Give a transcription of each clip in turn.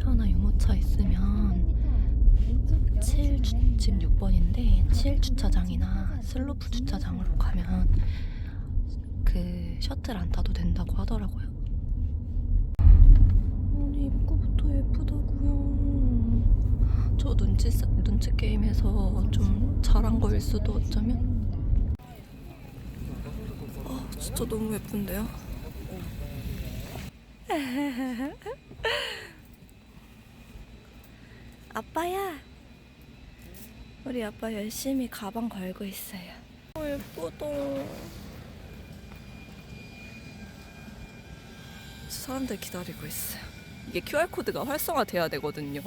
휠체어나 유모차 있으면 7 주, 지금 6번인데 7 주차장이나 슬로프 주차장으로 가면 그 셔틀 안 타도 된다고 하더라고요. 아니 입구부터 예쁘다고요. 저 눈치 싸- 눈치 게임에서 좀 잘한 거일 수도 어쩌면. 아 진짜 너무 예쁜데요. 아빠야. 우리 아빠 열심히 가방 걸고 있어요. 어, 예쁘다. 사람들 기다리고 있어요. 이게 QR코드가 활성화돼야 되거든요.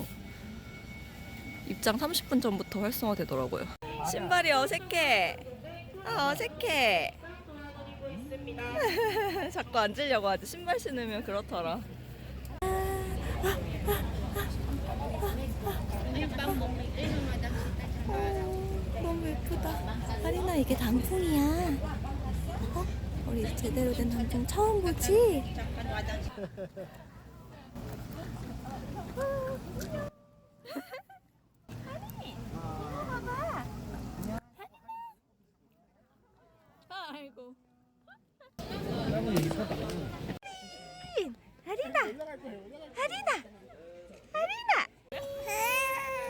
입장 30분 전부터 활성화되더라고요. 신발이 어색해. 아, 어색해. 자꾸 앉으려고 하지. 신발 신으면 그렇더라. 어, 너무 예쁘다. 하리나 이게 단풍이야. 어? 우리 제대로 된 단풍 처음 보지? 아이고. 하리나, 하리나, 하리나.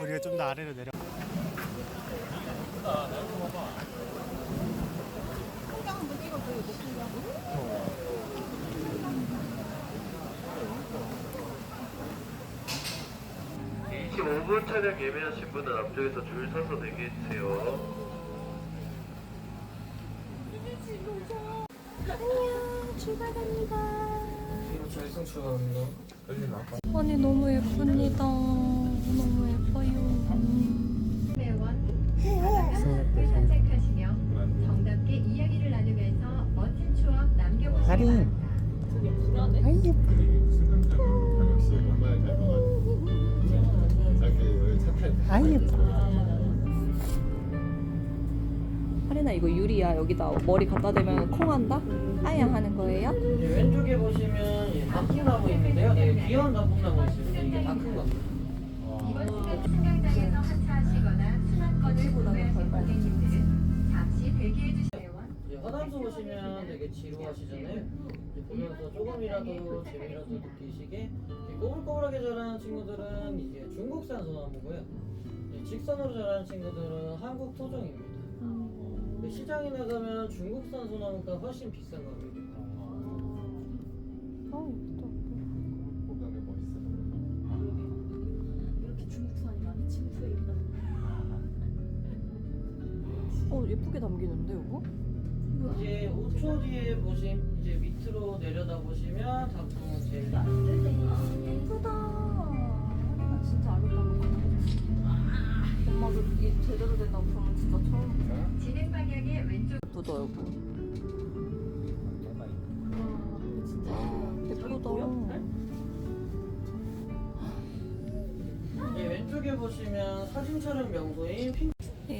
우리가 좀 더 아래로 내려. 이 25분 차량 예매하신 분은 앞쪽에서 줄 서서 대기해주세요. 안녕, 출발합니다. 잘성 출발합니다. 아니 너무 예쁩니다. 너무 예뻐요. 할인. 아이 예뻐. 아이 예뻐. 하리나 이거 유리야. 여기다 머리 갖다 대면 콩한다? 아야 하는 거예요? 이제 왼쪽에 보시면 예, 단풍나무 있는데요. 네, 귀여운 단풍나무 있습니다. 이게 다큰 겁니다. 이번 시간 승강장에서 하차하시거나 수납권을 구매하신 고객님들은 잠시 대기해. 이제 화담수 보시면 되게 지루하시잖아요. 이제 보면서 조금이라도 재미라도 느끼시게 이렇게 꼬불꼬불하게 자라는 친구들은 이제 중국산 소나무고요. 이제 직선으로 자라는 친구들은 한국 토종입니다. 근데 시장에 나가면 중국산 소나무가 훨씬 비싼 겁니다. 어 예쁘게 담기는데 이거? 이제 5초 뒤에 보시 이제 밑으로 내려다 보시면 단풍은 제일 예쁘다. 하리나 진짜 아름다운 엄마도 이게 제대로 된 단풍은 진짜 처음 진행 방향의 왼쪽. 예쁘다 여보. 예쁘다. 예, 왼쪽에 보시면 사진 촬영 명소인 핑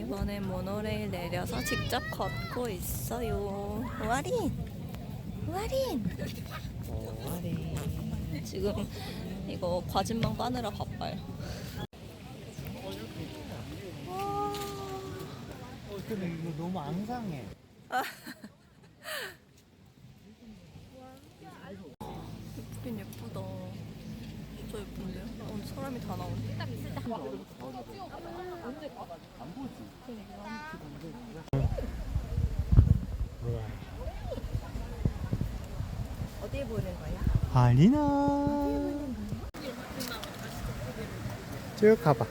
이번에 모노레일 내려서 직접 걷고 있어요. 와린! 와린! 지금 이거 과즙만 까느라 바빠요. 와, 어, 근데 이거 너무 앙상해. 예쁘긴 예쁘다. 진짜 예쁜데요? 오늘 사람이 다 나오네. 어디에 보는 거야? 아니나. 쭉 가봐.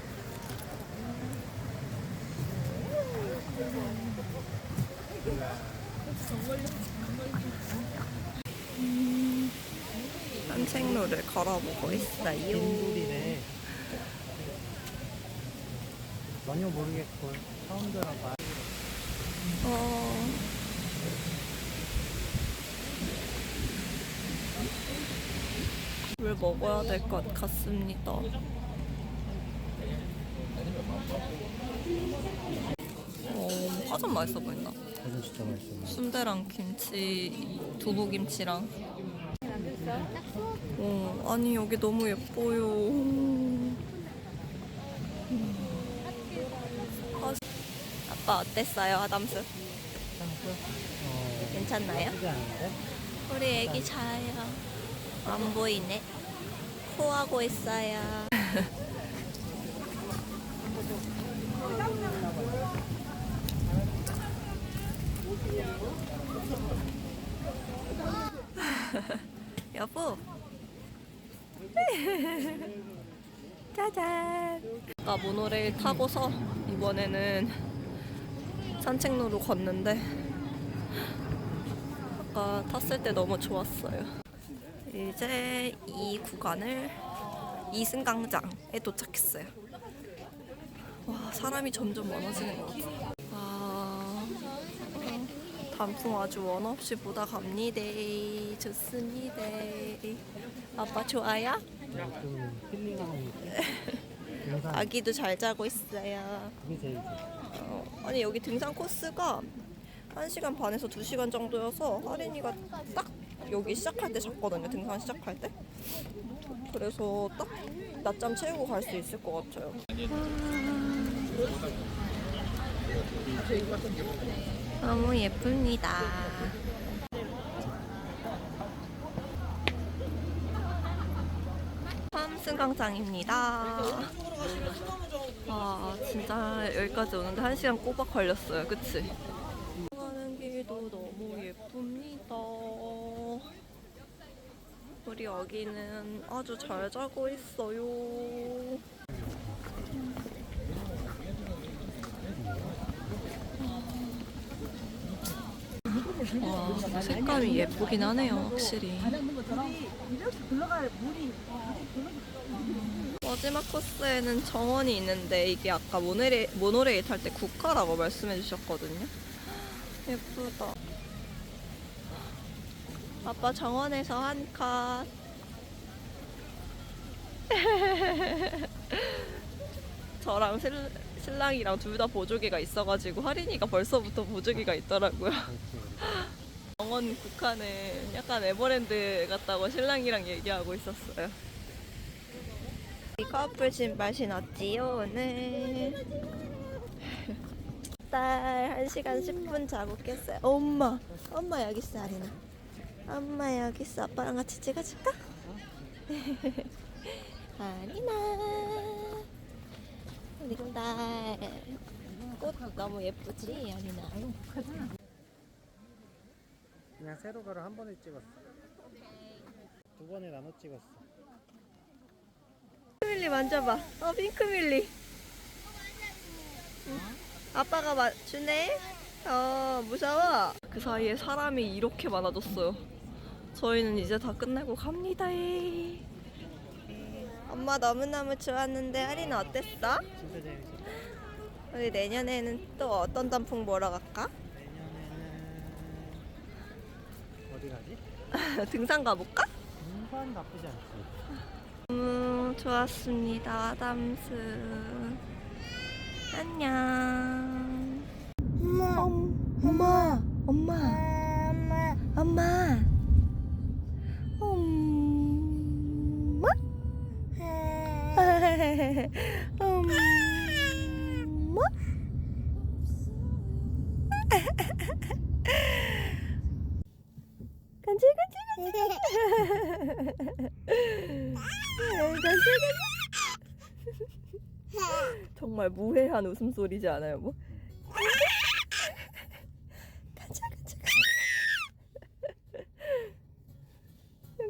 산책로를 걸어보고 있어요. 빈돌이래. 전혀 모르겠고 처음 들어봐. 어... 물 먹어야 될 것 같습니다. 어, 파전 맛있어 보인다. 진짜 맛있어. 순대랑 김치, 두부김치랑 어, 아니 여기 너무 예뻐요. 음. 아, 아빠 어땠어요, 아담스? 어, 괜찮나요? 우리 애기 자요. 안 보이네. 코하고 있어요. 여보. 짜잔. 아까 모노레일 타고서 이번에는 산책로로 걷는데 아까 탔을 때 너무 좋았어요. 이제 이 구간을 이승강장에 도착했어요. 와 사람이 점점 많아지는 것 같아. 아 단풍 아주 원 없이 보다 갑니다. 좋습니다. 아빠 좋아요? 좀 있고. 등산, 아기도 잘 자고 있어요. 그게 제일 좋아. 어, 아니 여기 등산 코스가 1시간 반에서 2시간 정도여서 할인이가 딱 여기 시작할 때 잡거든요 등산 시작할 때 그래서 딱 낮잠 채우고 갈 수 있을 것 같아요 너무 예쁩니다. 삼승강장입니다. 아 진짜 여기까지 오는데 한 시간 꼬박 걸렸어요. 그치? 가는 길도 너무 예쁩니다. 우리 아기는 아주 잘 자고 있어요 와 색감이 예쁘긴 하네요 확실히 마지막 코스에는 정원이 있는데 이게 아까 모노레, 모노레일 탈 때 국화라고 말씀해 주셨거든요. 예쁘다. 아빠 정원에서 한 컷. 저랑 실, 신랑이랑 둘 다 보조개가 있어가지고 할인이가 벌써부터 보조개가 있더라고요. 정원 국화는 약간 에버랜드 같다고 신랑이랑 얘기하고 있었어요. 이 커플 신발 신었지요 오늘 딸 1시간 10분 자고 깼어요 엄마 엄마 여기 있어 아리나 엄마 여기 있어 아빠랑 같이 찍어줄까? 아리나 우리 딸꽃 너무 예쁘지 아리나 그냥 세로가를 한 번에 찍었어. 두 번에 나눠 찍었어. 핑크밀리 만져봐. 어, 핑크밀리. 응. 아빠가 마, 주네? 어, 무서워. 그 사이에 사람이 이렇게 많아졌어요. 저희는 이제 다 끝내고 갑니다. 엄마 너무너무 좋았는데 할인은 어땠어? 진짜 재밌었어. 우리 내년에는 또 어떤 단풍 보러 갈까? 내년에는 어디 가지? 등산 가볼까? 등산 나쁘지 않지. 너무 좋았습니다. 아담스. 안녕. 엄마, 엄마, 엄마, 엄마, 엄마, 음. 뭐? 엄마? 간질간질간질 간질간질 정말 무해한 웃음소리지 않아요 뭐?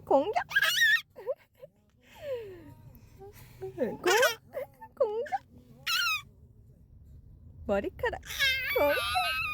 공격 머리카락 머리카락